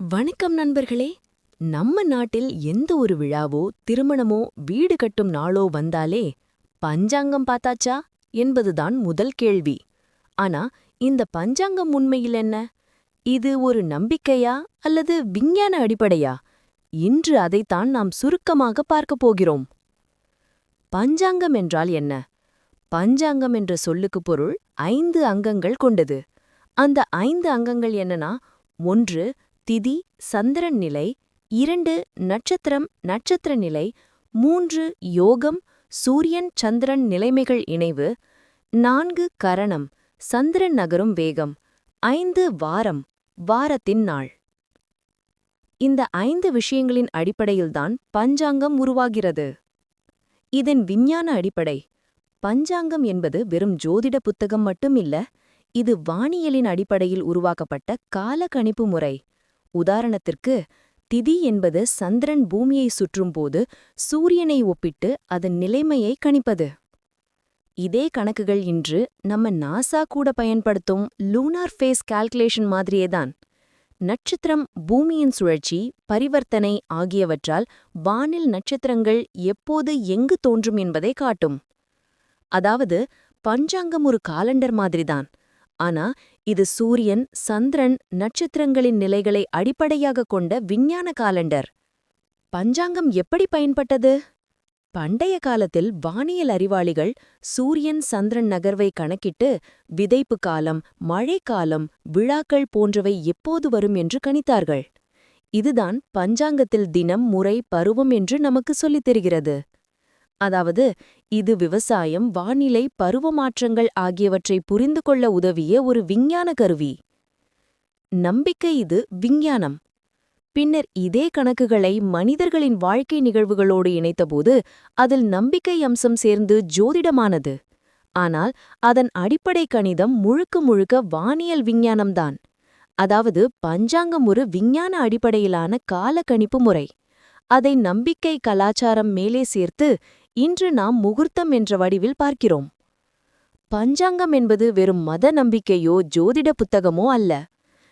வணக்கம் நண்பர்களே. நம்ம நாட்டில் எந்த ஒரு விழாவோ திருமணமோ வீடு கட்டும் நாளோ வந்தாலே பஞ்சாங்கம் பார்த்தாச்சா என்பதுதான் முதல் கேள்வி. ஆனா இந்த பஞ்சாங்கம் உண்மையில் என்ன? இது ஒரு நம்பிக்கையா அல்லது விஞ்ஞான அடிப்படையா? இன்று அதைத்தான் நாம் சுருக்கமாக பார்க்கப் போகிறோம். பஞ்சாங்கம் என்றால் என்ன? பஞ்சாங்கம் என்ற சொல்லுக்கு பொருள் ஐந்து அங்கங்கள் கொண்டது. அந்த ஐந்து அங்கங்கள் என்னன்னா ஒன்று திதி சந்திரன் நிலை இரண்டு நட்சத்திரம் நட்சத்திர நிலை மூன்று யோகம் சூரியன் சந்திரன் நிலைமைகள் இணைவு நான்கு கரணம் சந்திரன் நகரும் வேகம் ஐந்து வாரம் வாரத்தின் நாள். இந்த ஐந்து விஷயங்களின் அடிப்படையில்தான் பஞ்சாங்கம் உருவாகிறது. இதன் விஞ்ஞான அடிப்படை பஞ்சாங்கம் என்பது வெறும் ஜோதிட புத்தகம் மட்டும் இல்ல இது வானியலின் அடிப்படையில் உருவாக்கப்பட்ட கால கணிப்பு முறை. உதாரணத்திற்கு திதி என்பது சந்திரன் பூமியை சுற்றும்போது சூரியனை ஒப்பிட்டு அதன் நிலைமையை கணிப்பது. இதே கணக்குகள் இன்று நம்ம நாசா கூட பயன்படுத்தும் லூனார் ஃபேஸ் கால்குலேஷன் மாதிரியேதான். நட்சத்திரம் பூமியின் சுழற்சி பரிவர்த்தனை ஆகியவற்றால் வானில் நட்சத்திரங்கள் எப்போது எங்கு தோன்றும் என்பதை காட்டும். அதாவது பஞ்சாங்கம் ஒரு காலண்டர் மாதிரிதான். ஆனா இது சூரியன் சந்திரன் நட்சத்திரங்களின் நிலைகளை அடிப்படையாக கொண்ட விஞ்ஞான காலண்டர். பஞ்சாங்கம் எப்படி பயன்பட்டது? பண்டைய காலத்தில் வானியல் அறிவாளிகள் சூரியன் சந்திரன் நகர்வை கணக்கிட்டு விதைப்பு காலம் மழைக்காலம் விழாக்கள் போன்றவை எப்போது வரும் என்று கணித்தார்கள். இதுதான் பஞ்சாங்கத்தில் தினம் முறை பருவம் என்று நமக்கு சொல்லித் தெரிகிறது. அதாவது இது விவசாயம் வானிலை பருவமாற்றங்கள் ஆகியவற்றை புரிந்து கொள்ள உதவிய ஒரு விஞ்ஞான கருவி. நம்பிக்கை இது விஞ்ஞானம். பின்னர் இதே கணக்குகளை மனிதர்களின் வாழ்க்கை நிகழ்வுகளோடு இணைத்தபோது அதில் நம்பிக்கை அம்சம் சேர்ந்து ஜோதிடமானது. ஆனால் அதன் அடிப்படை கணிதம் முழுக்க முழுக்க வானியல் விஞ்ஞானம்தான் அதாவது பஞ்சாங்கம் ஒரு விஞ்ஞான அடிப்படையிலான கால கணிப்பு முறை. அதை நம்பிக்கை கலாச்சாரம் மேலே சேர்த்து இன்று நாம் முகூர்த்தம் என்ற வடிவில் பார்க்கிறோம். பஞ்சாங்கம் என்பது வெறும் மத நம்பிக்கையோ ஜோதிட புத்தகமோ அல்ல.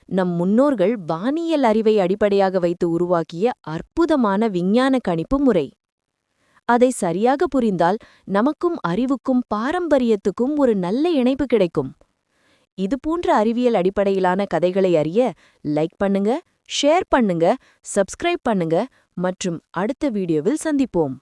நம் முன்னோர்கள் வானியல் அறிவை அடிப்படையாக வைத்து உருவாக்கிய அற்புதமான விஞ்ஞான கணிப்பு முறை. அதை சரியாக புரிந்தால் நமக்கும் அறிவுக்கும் பாரம்பரியத்துக்கும் ஒரு நல்ல இணைப்பு கிடைக்கும். இதுபோன்ற அறிவியல் அடிப்படையிலான கதைகளை அறிய லைக் பண்ணுங்க ஷேர் பண்ணுங்க சப்ஸ்கிரைப் பண்ணுங்க மற்றும் அடுத்த வீடியோவில் சந்திப்போம்.